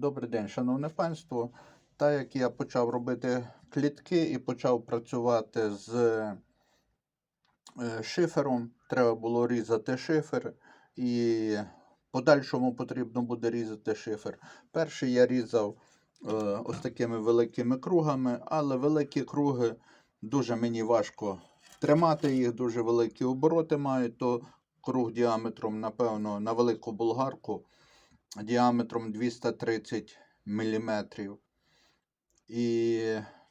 Добрий день, шановне панство. Так як я почав робити клітки і почав працювати з е, шифером, треба було різати шифер, і подальшому потрібно буде різати шифер. Перший я різав е, ось такими великими кругами, але великі круги дуже мені важко тримати їх, дуже великі обороти мають, то круг діаметром, напевно, на велику болгарку діаметром 230 мм. І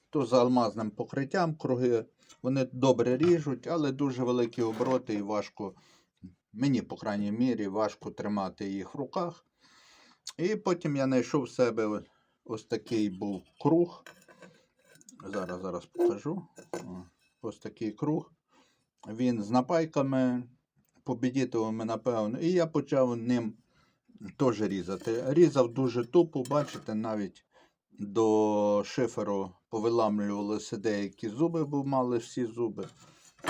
то з алмазним покриттям круги. Вони добре ріжуть, але дуже великі обороти і важко, мені, по крайній мірі, важко тримати їх в руках. І потім я знайшов в себе ось такий був круг. Зараз, зараз покажу. Ось такий круг. Він з напайками, побідітовими, напевно. І я почав ним теж різати. Різав дуже тупо, бачите, навіть до шиферу повиламлювалися деякі зуби, бо мали всі зуби.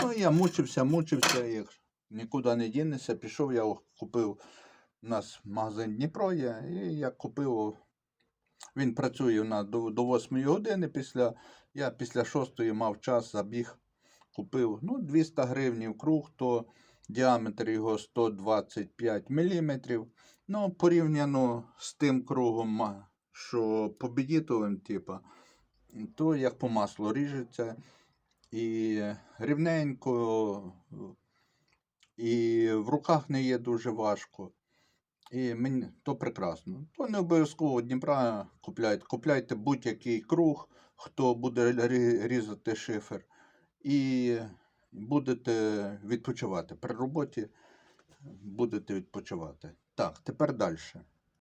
Ну, я мучився, мучився, як нікуди не дінешся. Пішов, я купив. У нас магазин Дніпро є, і я купив. Він працює у до, до 8 години. Після, я після 6 мав час, забіг, купив ну, 200 гривень круг, то діаметр його 125 мм. Ну, порівняно з тим кругом, що побідітовим, типа, то як по маслу ріжеться. І рівненько, і в руках не є дуже важко. І мені то прекрасно. То не обов'язково Дніпра купляйте. Купляйте будь-який круг, хто буде різати шифер, і будете відпочивати. При роботі будете відпочивати. Так, тепер далі.